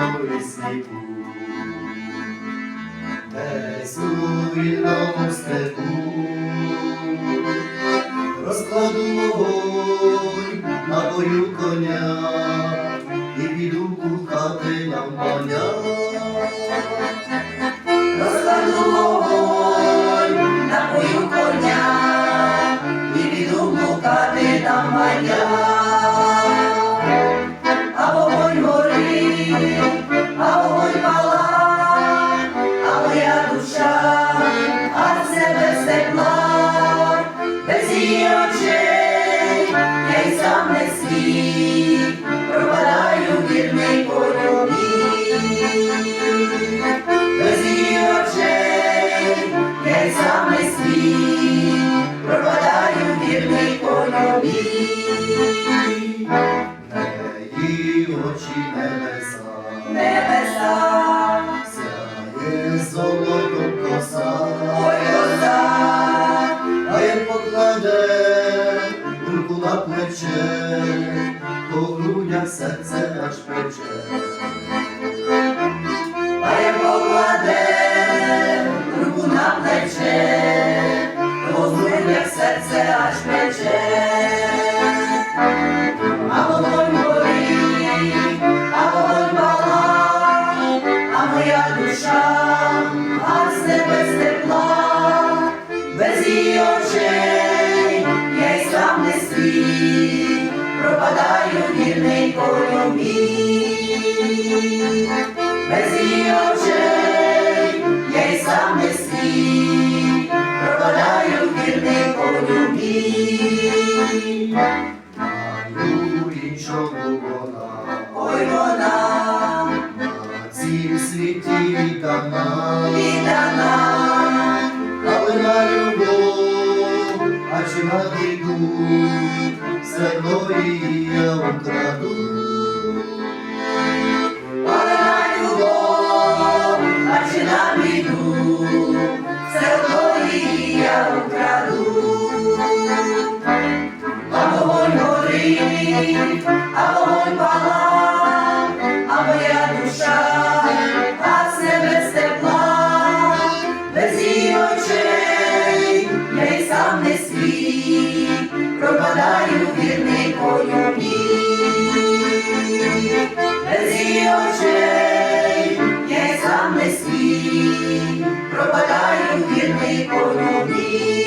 колеснику, десь у вільному степу, розкладу вогонь на бою коня і піду кухати на маня. Сам не свій, пропадаю вірний полюбі. Без її очей, я й сам не свій, пропадаю вірний по любі. Її очі небеса, Небеса, сяє золотом коса, в серце аж пече. як покладе руку на плече, в серце аж пече. А вогонь горить, а вогонь пала, а моя душа гасне без тепла, без її очей, я й сам не свій, пропадаю вірний полюбі. Без її очей, я й сам не свій, пропадаю вірний по любі. Маю іншого вона, Ой, вона. На цім світі віддана, віддана, але на любов, а чи все одно її я украду. свій, пропадаю вірний конюбі, без її очей, я й сам не свій, пропадаю вірний конюбі.